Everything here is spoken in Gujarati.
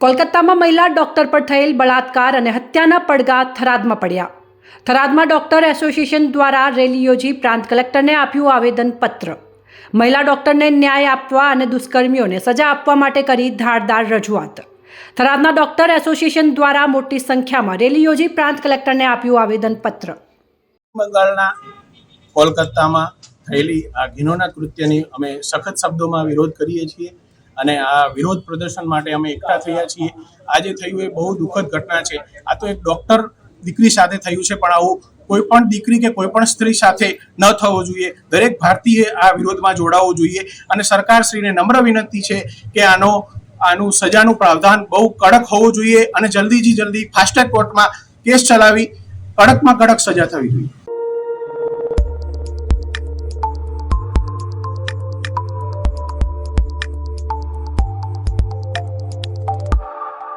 કોલકાતામાં મહિલા ડોક્ટર પર થયેલ બળાત્કાર અને હત્યાના પડઘા થરાદમાં પડ્યા. થરાદમાં ડોક્ટર એસોસિએશન દ્વારા રેલી યોજી પ્રાંત કલેક્ટરને આપ્યું આવેદનપત્ર. મહિલા ડોક્ટરને ન્યાય આપવા અને દુષ્કર્મીઓને સજા આપવા માટે કરી ધારદાર રજૂઆત. થરાદના ડોક્ટર એસોસિએશન દ્વારા મોટી સંખ્યામાં રેલી યોજી પ્રાંત કલેક્ટરને આપ્યું આવેદનપત્ર. બંગાળના કોલકાતામાં થયેલી આ ઘિનોના કૃત્યની અમે સખત શબ્દોમાં વિરોધ કરીએ છીએ. અને આ વિરોધ પ્રદર્શન માટે અમે એકઠા થયા છીએ. આજે થયું એ બહુ દુઃખદ ઘટના છે. આ તો એક ડોક્ટર દીકરી સાથે થયું છે, પણ આવું કોઈ પણ દીકરી કે કોઈ પણ સ્ત્રી સાથે ન થવો જોઈએ. દરેક ભારતીય આ વિરોધમાં જોડાવવું જોઈએ અને સરકારશ્રીને નમ્ર વિનંતી છે કે આનો, આનું સજાનું પ્રાવધાન બહુ કડક હોવું જોઈએ અને જલ્દીથી જલ્દી ફાસ્ટ કોર્ટમાં કેસ ચલાવી કડકમાં કડક સજા થવી જોઈએ.